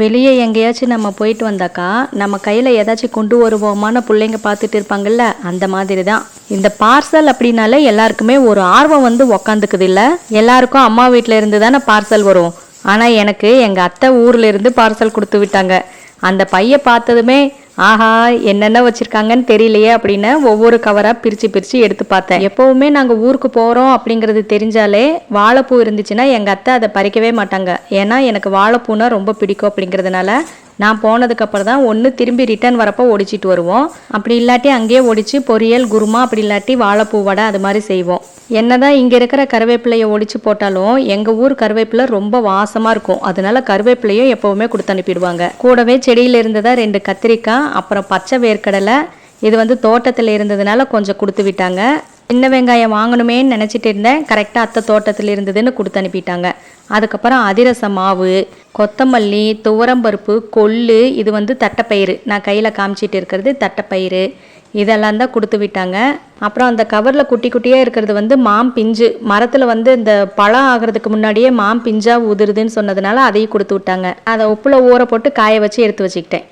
வெளியே எங்கேயாச்சும் நம்ம போயிட்டு வந்தாக்கா நம்ம கையில் ஏதாச்சும் கொண்டு வருவோமான பிள்ளைங்க பார்த்துட்டு இருப்பாங்கல்ல அந்த மாதிரி தான் இந்த பார்சல் அப்படின்னாலே எல்லாருக்குமே ஒரு ஆர்வம் வந்து உக்காந்துக்குது இல்லை? எல்லாருக்கும் அம்மா வீட்டில் இருந்து தானே பார்சல் வரும். ஆனால் எனக்கு எங்கள் அத்தை ஊரில் இருந்து பார்சல் கொடுத்து விட்டாங்க. அந்த பைய பார்த்ததுமே ஆஹா என்னென்ன வச்சுருக்காங்கன்னு தெரியலையே அப்படின்னு ஒவ்வொரு கவராக பிரித்து பிரித்து எடுத்து பார்த்தேன். எப்போவுமே நாங்கள் ஊருக்கு போகிறோம் அப்படிங்கிறது தெரிஞ்சாலே வாழைப்பூ இருந்துச்சுன்னா எங்கள் அத்தை அதை பறிக்கவே மாட்டாங்க. ஏன்னா எனக்கு வாழைப்பூனா ரொம்ப பிடிக்கும் அப்படிங்கிறதுனால நான் போனதுக்கப்புறம் தான் ஒன்று திரும்பி ரிட்டர்ன் வரப்போ ஒடிச்சிட்டு வருவோம். அப்படி இல்லாட்டி அங்கேயே ஒடிச்சு பொரியல் குருமா அப்படி இல்லாட்டி வாழைப்பூ வடை அது மாதிரி செய்வோம். என்னதான் இங்கே இருக்கிற கருவேப்பிலையை ஒடிச்சு போட்டாலும் எங்கள் ஊர் கருவேப்பிலை ரொம்ப வாசமாக இருக்கும். அதனால கருவேப்பிலையும் எப்போவுமே கொடுத்து அனுப்பிடுவாங்க. கூடவே செடியில் இருந்ததா ரெண்டு கத்திரிக்காய் அப்புறம் பச்சை வேர்க்கடலை இது வந்து தோட்டத்தில் இருந்ததுனால கொஞ்சம் கொடுத்து விட்டாங்க. சின்ன வெங்காயம் வாங்கணுமேன்னு நினச்சிட்டு இருந்தேன். கரெக்டாக அத்தை தோட்டத்தில் இருந்ததுன்னு கொடுத்து அனுப்பிட்டாங்க. அதுக்கப்புறம் அதிரச மாவு கொத்தமல்லி துவரம்பருப்பு கொள்ளு இது வந்து தட்டைப்பயிறு. நான் கையில் காமிச்சிட்டு இருக்கிறது தட்டைப்பயிறு. இதெல்லாம் தான் கொடுத்து விட்டாங்க. அப்புறம் அந்த கவரில் குட்டி குட்டியாக இருக்கிறது வந்து மாம் பிஞ்சு. மரத்தில் வந்து இந்த பழம் ஆகிறதுக்கு முன்னாடியே மாம் பிஞ்சாக உதிருதுன்னு சொன்னதுனால அதையும் கொடுத்து விட்டாங்க. அதை உப்பில் ஊற போட்டு காய வச்சு எடுத்து வச்சுக்கிட்டேன்.